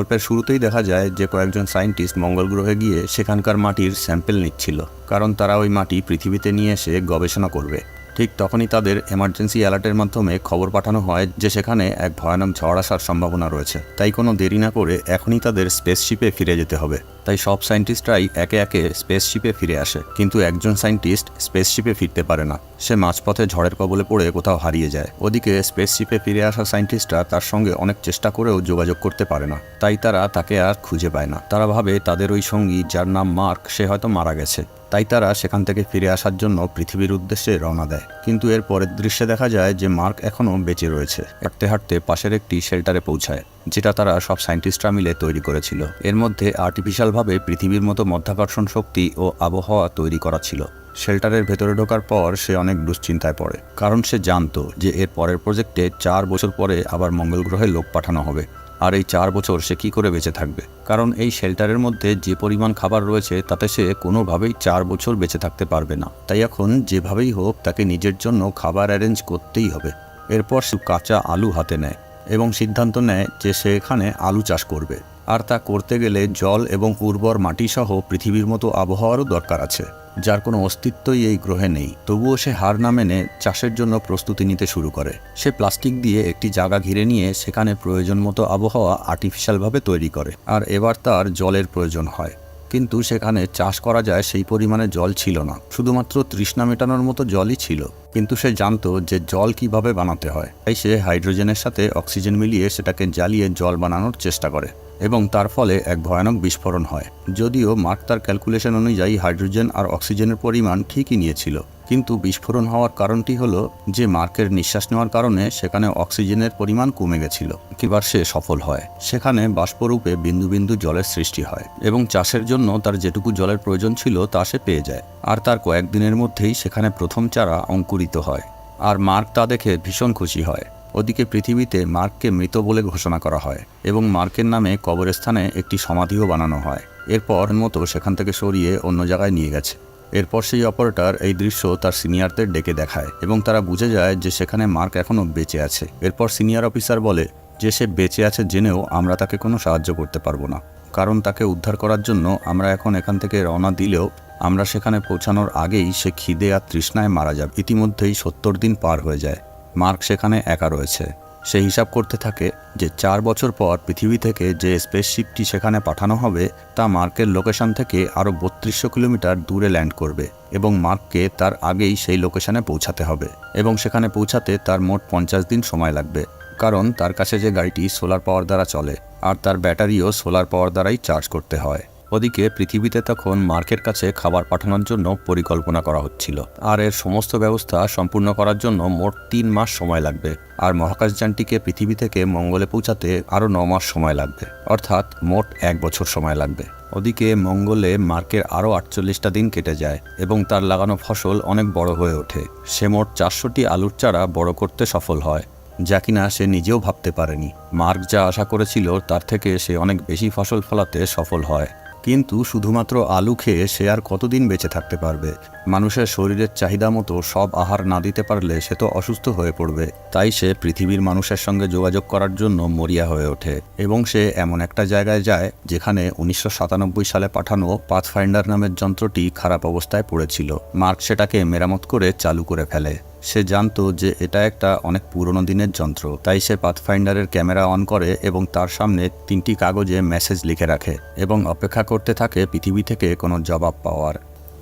গল্পের শুরুতেই দেখা যায় যে কয়েকজন সায়েন্টিস্ট মঙ্গল গ্রহে গিয়ে সেখানকার মাটির স্যাম্পেল নিচ্ছিল, কারণ তারা ওই মাটি পৃথিবীতে নিয়ে এসে গবেষণা করবে। ঠিক তখনই তাদের এমার্জেন্সি অ্যালার্টের মাধ্যমে খবর পাঠানো হয় যে সেখানে এক ভয়ানক ঝড় আসার সম্ভাবনা রয়েছে। তাই কোনো দেরি না করে এখনই তাদের স্পেসশিপে ফিরে যেতে হবে। তাই সব সায়েন্টিস্টরাই একে একে স্পেসশিপে ফিরে আসে। কিন্তু একজন সায়েন্টিস্ট স্পেসশিপে ফিরতে পারে না। সে মাঝপথে ঝড়ের কবলে পড়ে কোথাও হারিয়ে যায়। ওদিকে স্পেসশিপে ফিরে আসা সায়েন্টিস্টরা তার সঙ্গে অনেক চেষ্টা করেও যোগাযোগ করতে পারে না। তাই তারা তাকে আর খুঁজে পায় না। তারা ভাবে তাদের ওই সঙ্গী, যার নাম মার্ক, সে হয়তো মারা গেছে। তাই তারা সেখান থেকে ফিরে আসার জন্য পৃথিবীর উদ্দেশ্যে রওনা দেয়। কিন্তু এর পরের দৃশ্যে দেখা যায় যে মার্ক এখনও বেঁচে রয়েছে। হাঁটতে হাঁটতে পাশের একটি শেল্টারে পৌঁছায়, যেটা তারা সব সায়েন্টিস্টরা মিলে তৈরি করেছিল। এর মধ্যে আর্টিফিশিয়ালভাবে পৃথিবীর মতো মধ্যাকর্ষণ শক্তি ও আবহাওয়া তৈরি করা ছিল। শেল্টারের ভেতরে ঢোকার পর সে অনেক দুশ্চিন্তায় পড়ে, কারণ সে জানতো যে এর পরের প্রজেক্টে চার বছর পরে আবার মঙ্গল গ্রহে লোক পাঠানো হবে। আর এই চার বছর সে কি করে বেঁচে থাকবে? কারণ এই শেল্টারের মধ্যে যে পরিমাণ খাবার রয়েছে, তাতে সে কোনোভাবেই চার বছর বেঁচে থাকতে পারবে না। তাই এখন যেভাবেই হোক, তাকে নিজের জন্য খাবার অ্যারেঞ্জ করতেই হবে। এরপর সে কাঁচা আলু হাতে নেয় এবং সিদ্ধান্ত নেয় যে সে এখানে আলু চাষ করবে। আর তা করতে গেলে জল এবং উর্বর মাটি সহ পৃথিবীর মতো আবহাওয়ারও দরকার আছে। যার কোনো অস্তিত্বই এই গ্রহে নেই। তবুও সে হার না মেনে চাষের জন্য প্রস্তুতি নিতে শুরু করে। সে প্লাস্টিক দিয়ে একটি জায়গা ঘিরে নিয়ে সেখানে প্রয়োজন মতো আবহাওয়া আর্টিফিশিয়ালভাবে তৈরি করে। আর এবার তার জলের প্রয়োজন হয়। কিন্তু সেখানে চাষ করা যায় সেই পরিমাণে জল ছিল না। শুধুমাত্র তৃষ্ণা মেটানোর মতো জলই ছিল। কিন্তু সে জানতো যে জল কীভাবে বানাতে হয়। তাই সে হাইড্রোজেনের সাথে অক্সিজেন মিলিয়ে সেটাকে জ্বালিয়ে জল বানানোর চেষ্টা করে এবং তার ফলে এক ভয়ানক বিস্ফোরণ হয়। যদিও মার্ক তার ক্যালকুলেশন অনুযায়ী হাইড্রোজেন আর অক্সিজেনের পরিমাণ ঠিকই নিয়েছিল। কিন্তু বিস্ফোরণ হওয়ার কারণটি হলো যে মার্কের নিঃশ্বাস নেওয়ার কারণে সেখানে অক্সিজেনের পরিমাণ কমে গেছিল। কিবার সে সফল হয়। সেখানে বাষ্পরূপে বিন্দু বিন্দু জলের সৃষ্টি হয় এবং চাষের জন্য তার যেটুকু জলের প্রয়োজন ছিল তা সে পেয়ে যায়। আর তার কয়েকদিনের মধ্যেই সেখানে প্রথম চারা অঙ্কুরিত হয়। আর মার্ক তা দেখে ভীষণ খুশি হয়। ওদিকে পৃথিবীতে মার্ককে মৃত বলে ঘোষণা করা হয় এবং মার্কের নামে কবরস্থানে একটি সমাধিও বানানো হয়। এরপর মতো সেখান থেকে সরিয়ে অন্য জায়গায় নিয়ে গেছে। এরপর সেই অপারেটর এই দৃশ্য তার সিনিয়রদের ডেকে দেখায় এবং তারা বুঝে যায় যে সেখানে মার্ক এখনও বেঁচে আছে। এরপর সিনিয়র অফিসার বলে, যে সে বেঁচে আছে জেনেও আমরা তাকে কোনো সাহায্য করতে পারব না। কারণ তাকে উদ্ধার করার জন্য আমরা এখন এখান থেকে রওনা দিলেও আমরা সেখানে পৌঁছানোর আগেই সে খিদে আর তৃষ্ণায় মারা যাবে। ইতিমধ্যেই সত্তর দিন পার হয়ে যায়। মার্ক সেখানে একা রয়েছে। সে হিসাব করতে থাকে যে চার বছর পর পৃথিবী থেকে যে স্পেসশিপটি সেখানে পাঠানো হবে, তা মার্কের লোকেশন থেকে আরও বত্রিশশো কিলোমিটার দূরে ল্যান্ড করবে এবং মার্ককে তার আগেই সেই লোকেশনে পৌঁছাতে হবে এবং সেখানে পৌঁছাতে তার মোট পঞ্চাশ দিন সময় লাগবে। কারণ তার কাছে যে গাড়িটি সোলার পাওয়ার দ্বারা চলে, আর তার ব্যাটারিও সোলার পাওয়ার দ্বারাই চার্জ করতে হয়। ওদিকে পৃথিবীতে তখন মার্কের কাছে খাবার পাঠানোর জন্য পরিকল্পনা করা হচ্ছিল। আর এর সমস্ত ব্যবস্থা সম্পূর্ণ করার জন্য মোট তিন মাস সময় লাগবে। আর মহাকাশযানটিকে পৃথিবী থেকে মঙ্গলে পৌঁছাতে আরও ন মাস সময় লাগবে। অর্থাৎ মোট এক বছর সময় লাগবে। ওদিকে মঙ্গলে মার্কের আরও আটচল্লিশটা দিন কেটে যায় এবং তার লাগানো ফসল অনেক বড় হয়ে ওঠে। সে মোট চারশোটি আলুর চারা বড় করতে সফল হয়, যা কিনা সে নিজেও ভাবতে পারেনি। মার্ক যা আশা করেছিল, তার থেকে সে অনেক বেশি ফসল ফলাতে সফল হয়। কিন্তু শুধুমাত্র আলু খেয়ে সে আর কতদিন বেঁচে থাকতে পারবে? মানুষের শরীরের চাহিদা মতো সব আহার না দিতে পারলে সে তো অসুস্থ হয়ে পড়বে। তাই সে পৃথিবীর মানুষের সঙ্গে যোগাযোগ করার জন্য মরিয়া হয়ে ওঠে এবং সে এমন একটা জায়গায় যায় যেখানে উনিশশো সাতানব্বই সালে পাঠানো পাথফাইন্ডার নামের যন্ত্রটি খারাপ অবস্থায় পড়েছিল। মার্ক সেটাকে মেরামত করে চালু করে ফেলে। সে জানতো যে এটা একটা অনেক পুরনো দিনের যন্ত্র, তাই সে পাথফাইন্ডারের ক্যামেরা অন করে এবং তার সামনে তিনটি কাগজে মেসেজ লিখে রাখে এবং অপেক্ষা করতে থাকে পৃথিবী থেকে কোনো জবাব পাওয়ার।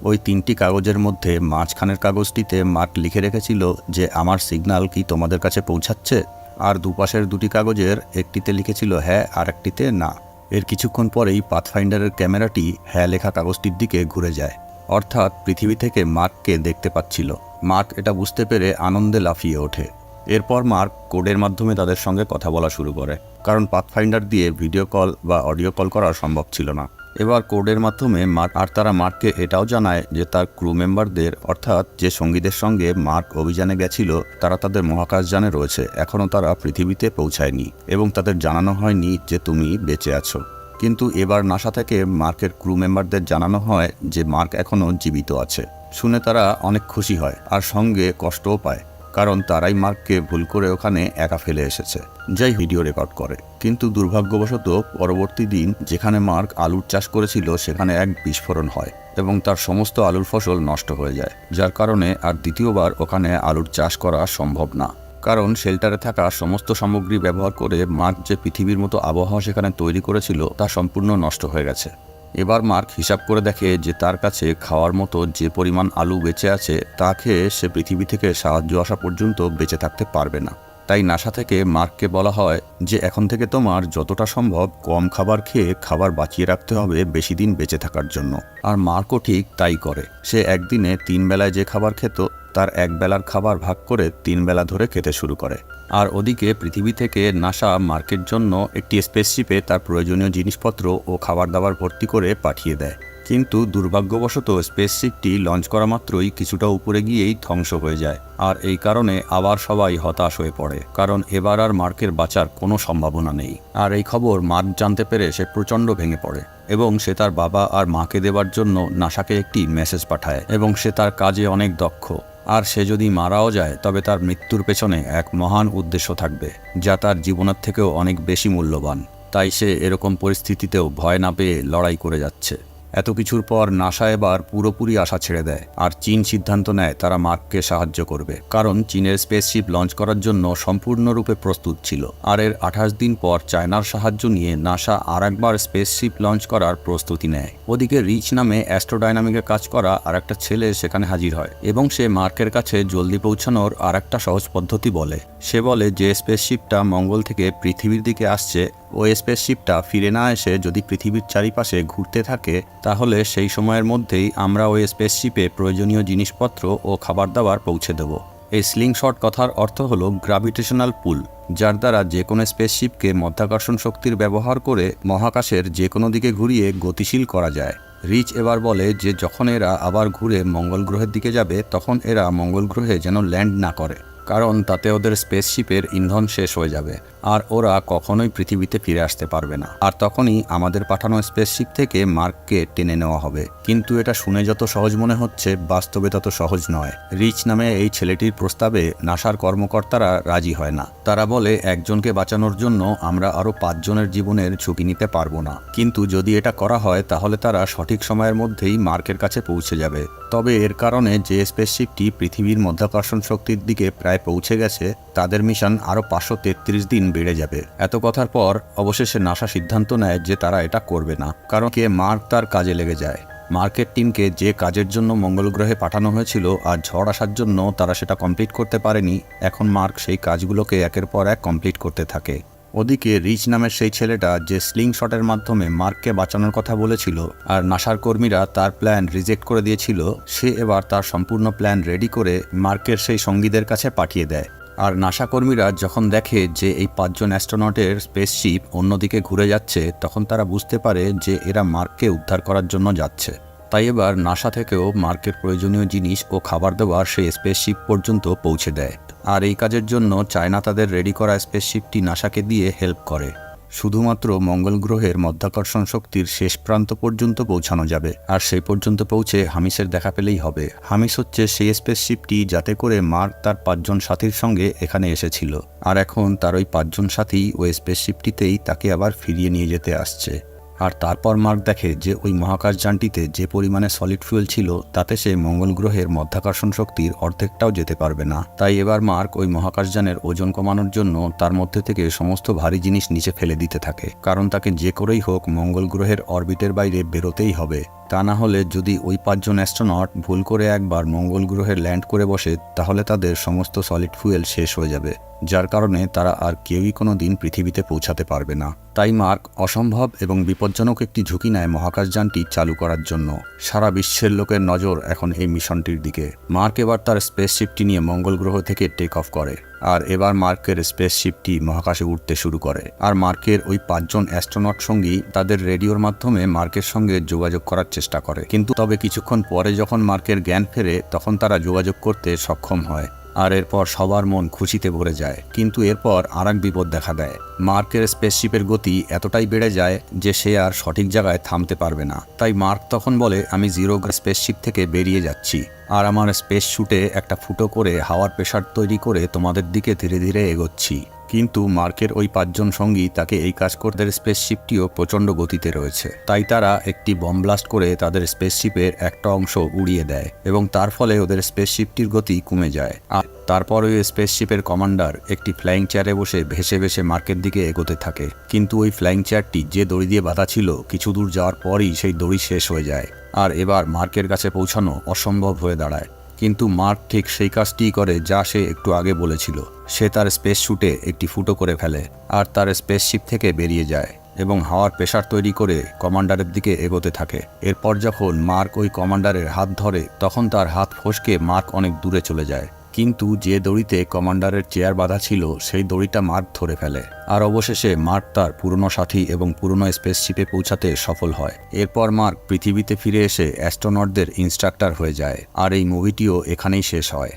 ওই তিনটি কাগজের মধ্যে মাঝখানের কাগজটিতে মার্ক লিখে রেখেছিল যে আমার সিগন্যাল কি তোমাদের কাছে পৌঁছাচ্ছে? আর দুপাশের দুটি কাগজের একটিতে লিখেছিল হ্যাঁ আর একটিতে না। এর কিছুক্ষণ পরেই পাথফাইন্ডারের ক্যামেরাটি হ্যাঁ লেখা কাগজটির দিকে ঘুরে যায়। অর্থাৎ পৃথিবী থেকে মার্ককে দেখতে পাচ্ছিল। মার্ক এটা বুঝতে পেরে আনন্দে লাফিয়ে ওঠে। এরপর মার্ক কোডের মাধ্যমে তাদের সঙ্গে কথা বলা শুরু করে, কারণ পাথফাইন্ডার দিয়ে ভিডিও কল বা অডিও কল করা সম্ভব ছিল না। এবার কোডের মাধ্যমে মার্ক আর তারা মার্ককে এটাও জানায় যে তার ক্রু মেম্বারদের, অর্থাৎ যে সঙ্গীদের সঙ্গে মার্ক অভিযানে গেছিল, তারা তাদের মহাকাশযানে রয়েছে। এখনও তারা পৃথিবীতে পৌঁছায়নি এবং তাদের জানানো হয়নি যে তুমি বেঁচে আছো। কিন্তু এবার নাসা থেকে মার্কের ক্রু মেম্বারদের জানানো হয় যে মার্ক এখনও জীবিত আছে। শুনে তারা অনেক খুশি হয় আর সঙ্গে কষ্টও পায়, কারণ তারাই মার্ককে ভুল করে ওখানে একা ফেলে এসেছে। যাই ভিডিও রেকর্ড করে। কিন্তু দুর্ভাগ্যবশত পরবর্তী দিন যেখানে মার্ক আলুর চাষ করেছিল, সেখানে এক বিস্ফোরণ হয় এবং তার সমস্ত আলুর ফসল নষ্ট হয়ে যায়। যার কারণে আর দ্বিতীয়বার ওখানে আলুর চাষ করা সম্ভব না। কারণ শেল্টারে থাকা সমস্ত সামগ্রী ব্যবহার করে মার্ক যে পৃথিবীর মতো আবহাওয়া সেখানে তৈরি করেছিল, তা সম্পূর্ণ নষ্ট হয়ে গেছে। এবার মার্ক হিসাব করে দেখে যে তার কাছে খাওয়ার মতো যে পরিমাণ আলু বেঁচে আছে, তা খেয়ে সে পৃথিবী থেকে সাহায্য আসা পর্যন্ত বেঁচে থাকতে পারবে না। তাই নাসা থেকে মার্ককে বলা হয় যে এখন থেকে তোমার যতটা সম্ভব কম খাবার খেয়ে খাবার বাঁচিয়ে রাখতে হবে বেশি দিন বেঁচে থাকার জন্য। আর মার্কও ঠিক তাই করে। সে একদিনে তিন বেলায় যে খাবার খেত তার এক বেলার খাবার ভাগ করে তিন বেলা ধরে খেতে শুরু করে। আর ওদিকে পৃথিবী থেকে নাসা মার্কের জন্য একটি স্পেসশিপে তার প্রয়োজনীয় জিনিসপত্র ও খাবার দাবার ভর্তি করে পাঠিয়ে দেয়। কিন্তু দুর্ভাগ্যবশত স্পেসশিপটি লঞ্চ করা মাত্রই কিছুটা উপরে গিয়েই ধ্বংস হয়ে যায়। আর এই কারণে আবার সবাই হতাশ হয়ে পড়ে, কারণ এবার আর মার্কের বাঁচার কোনো সম্ভাবনা নেই। আর এই খবর মার্ক জানতে পেরে সে প্রচণ্ড ভেঙে পড়ে এবং সে তার বাবা আর মাকে দেবার জন্য নাসাকে একটি মেসেজ পাঠায় এবং সে তার কাজে অনেক দক্ষ। আর সে যদি মারাও যায়, তবে তার মৃত্যুর পেছনে এক মহান উদ্দেশ্য থাকবে, যা তার জীবনের থেকেও অনেক বেশি মূল্যবান। তাই সে এরকম পরিস্থিতিতেও ভয় না পেয়ে লড়াই করে যাচ্ছে। এত কিছুর পর নাসা এবার পুরোপুরি আশা ছেড়ে দেয়, আর চীন সিদ্ধান্ত নেয় তারা মার্ককে সাহায্য করবে, কারণ চীনের স্পেসশিপ লঞ্চ করার জন্য সম্পূর্ণরূপে প্রস্তুত ছিল, আর এর আঠাশ দিন পর চায়নার সাহায্য নিয়ে নাসা আর একবার স্পেসশিপ লঞ্চ করার প্রস্তুতি নেয়। ওদিকে রিচ নামে অ্যাস্ট্রোডাইনামিকে কাজ করা আর একটা ছেলে সেখানে হাজির হয়, এবং সে মার্কের কাছে জলদি পৌঁছানোর আর একটা সহজ পদ্ধতি বলে। সে বলে যে স্পেসশিপটা মঙ্গল থেকে পৃথিবীর দিকে আসছে ওই স্পেসশিপটা ফিরে না এসে যদি পৃথিবীর চারিপাশে ঘুরতে থাকে, তাহলে সেই সময়ের মধ্যেই আমরা ওই স্পেসশিপে প্রয়োজনীয় জিনিসপত্র ও খাবার দাবার পৌঁছে দেব। এই স্লিংশট কথার অর্থ হলো গ্রাভিটেশনাল পুল যার দ্বারা যে কোনো স্পেসশিপকে মধ্যাকর্ষণ শক্তির ব্যবহার করে মহাকাশের যে কোনো দিকে ঘুরিয়ে গতিশীল করা যায়। রিচ এবার বলে যে যখন এরা আবার ঘুরে মঙ্গল গ্রহের দিকে যাবে, তখন এরা মঙ্গল গ্রহে যেন ল্যান্ড না করে, কারণ তাতে ওদের স্পেসশিপের ইন্ধন শেষ হয়ে যাবে। আর ওরা কখনোই পৃথিবীতে ফিরে আসতে পারবে না। আর তখনই আমাদের পাঠানো স্পেসশিপ থেকে মার্ককে টেনে নেওয়া হবে। কিন্তু এটা শুনে যত সহজ মনে হচ্ছে, বাস্তবে তত সহজ নয়। রিচ নামে এই ছেলেটির প্রস্তাবে নাসার কর্মকর্তারা রাজি হয় না। তারা বলে, একজনকে বাঁচানোর জন্য আমরা আরও পাঁচজনের জীবনের ঝুঁকি নিতে পারব না। কিন্তু যদি এটা করা হয়, তাহলে তারা সঠিক সময়ের মধ্যেই মার্কের কাছে পৌঁছে যাবে। তবে এর কারণে যে স্পেসশিপটি পৃথিবীর মধ্যাকর্ষণ শক্তির দিকে প্রায় পৌঁছে গেছে, তাদের মিশন আরও পাঁচশো তেত্রিশ দিন বেড়ে যাবে। এত কথার পর অবশেষে নাসা সিদ্ধান্ত নেয় যে তারা এটা করবে না, কারণ কে মার্ক তার কাজে লেগে যায়। মার্কেট টিমকে যে কাজের জন্য মঙ্গল গ্রহে পাঠানো হয়েছিল আর ঝড় আসার জন্য তারা সেটা কমপ্লিট করতে পারেনি, এখন মার্ক সেই কাজগুলোকে একের পর এক কমপ্লিট করতে থাকে। ওদিকে রিচ নামের সেই ছেলেটা যে স্লিং শটের মাধ্যমে মার্ককে বাঁচানোর কথা বলেছিল আর নাসার কর্মীরা তার প্ল্যান রিজেক্ট করে দিয়েছিল, সে এবার তার সম্পূর্ণ প্ল্যান রেডি করে মার্কের সেই সঙ্গীদের কাছে পাঠিয়ে দেয়। আর নাসা কর্মীরা যখন দেখে যে এই পাঁচজন অ্যাস্ট্রোনটের স্পেসশিপ অন্যদিকে ঘুরে যাচ্ছে, তখন তারা বুঝতে পারে যে এরা মার্ককে উদ্ধার করার জন্য যাচ্ছে। তাই এবার নাসা থেকেও মার্কের প্রয়োজনীয় জিনিস ও খাবার দেওয়ার সেই স্পেসশিপ পর্যন্ত পৌঁছে দেয়। আর এই কাজের জন্য চায়না তাদের রেডি করা স্পেসশিপটি নাসাকে দিয়ে হেল্প করে। শুধুমাত্র মঙ্গল গ্রহের মধ্যাকর্ষণ শক্তির শেষ প্রান্ত পর্যন্ত পৌঁছানো যাবে, আর সেই পর্যন্ত পৌঁছে হামিসের দেখা পেলেই হবে। হামিস হচ্ছে সেই স্পেসশিপটি যাতে করে মার্ক তার পাঁচজন সাথীর সঙ্গে এখানে এসেছিল, আর এখন তার ওই পাঁচজন সাথী ওই স্পেসশিপটিতেই তাকে আবার ফিরিয়ে নিয়ে যেতে আসছে। আর তারপর মার্ক দেখে যে ওই মহাকাশযানটিতে যে পরিমাণে সলিড ফুয়েল ছিল, তাতে সে মঙ্গল গ্রহের মধ্যাকর্ষণ শক্তির অর্ধেকটাও যেতে পারবে না। তাই এবার মার্ক ওই মহাকাশযানের ওজন কমানোর জন্য তার মধ্যে থেকে সমস্ত ভারী জিনিস নিচে ফেলে দিতে থাকে, কারণ তাকে যে করেই হোক মঙ্গল গ্রহের অরবিটের বাইরে বেরোতেই হবে। তা না হলে যদি ওই পাঁচজন অ্যাস্ট্রোনট ভুল করে একবার মঙ্গল গ্রহে ল্যান্ড করে বসে, তাহলে তাদের সমস্ত সলিড ফুয়েল শেষ হয়ে যাবে, যার কারণে তারা আর কেউই কোনো দিন পৃথিবীতে পৌঁছাতে পারবে না। তাই মার্ক, অসম্ভব এবং বিপজ্জনক একটি ঝুঁকি নেয় মহাকাশযানটি চালু করার জন্য। সারা বিশ্বের লোকের নজর এখন এই মিশনটির দিকে। মার্ক এবার তার স্পেসশিপটি নিয়ে মঙ্গল গ্রহ থেকে টেক অফ করে। আর এবার মার্কের স্পেসশিপটি মহাকাশে উঠতে শুরু করে। আর মার্কের ওই পাঁচজন অ্যাস্ট্রোনট সঙ্গী তাদের রেডিওর মাধ্যমে মার্কের সঙ্গে যোগাযোগ করার চেষ্টা করে। কিন্তু তবে কিছুক্ষণ পরে যখন মার্কের জ্ঞান ফেরে, তখন তারা যোগাযোগ করতে সক্ষম হয়। আর এরপর সবার মন খুশিতে ভরে যায়। কিন্তু এরপর আর এক বিপদ দেখা দেয়। মার্কের স্পেসশিপের গতি এতটাই বেড়ে যায় যে সে আর সঠিক জায়গায় থামতে পারবে না। তাই মার্ক তখন বলে, আমি জিরো স্পেসশিপ থেকে বেরিয়ে যাচ্ছি। আর আমার স্পেস শ্যুটে একটা ফুটো করে হাওয়ার প্রেশার তৈরি করে তোমাদের দিকে ধীরে ধীরে এগোচ্ছি। কিন্তু মার্কের ওই পাঁচজন সঙ্গী তাকে এই কাজ করতে স্পেসশিপটিও প্রচণ্ড গতিতে রয়েছে। তাই তারা একটি বম ব্লাস্ট করে তাদের স্পেসশিপের একটা অংশ উড়িয়ে দেয় এবং তার ফলে ওদের স্পেসশিপটির গতি কমে যায়। আর তারপর ওই স্পেসশিপের কমান্ডার একটি ফ্লাইং চেয়ারে বসে ভেসে ভেসে মার্কের দিকে এগোতে থাকে। কিন্তু ওই ফ্লাইং চেয়ারটি যে দড়ি দিয়ে বাঁধা ছিল, কিছু দূর যাওয়ার পরই সেই দড়ি শেষ হয়ে যায়। আর এবার মার্কের কাছে পৌঁছানো অসম্ভব হয়ে দাঁড়ায়। কিন্তু মার্ক ঠিক সেই কাজটিই করে যা সে একটু আগে বলেছিল। সে তার স্পেস শ্যুটে একটি ফুটো করে ফেলে আর তার স্পেসশিপ থেকে বেরিয়ে যায় এবং হাওয়ার প্রেশার তৈরি করে কমান্ডারের দিকে এগোতে থাকে। এরপর যখন মার্ক ওই কমান্ডারের হাত ধরে, তখন তার হাত ফসকে মার্ক অনেক দূরে চলে যায়। কিন্তু যে দড়িতে কমান্ডারের চেয়ার বাঁধা ছিল, সেই দড়িটা মার্ক ধরে ফেলে। আর অবশেষে মার্ক তার পুরনো সাথী এবং পুরনো স্পেসশিপে পৌঁছাতে সফল হয়। এরপর মার্ক পৃথিবীতে ফিরে এসে অ্যাস্ট্রোনটদের ইনস্ট্রাক্টর হয়ে যায়। আর এই মুভিটিও এখানেই শেষ হয়।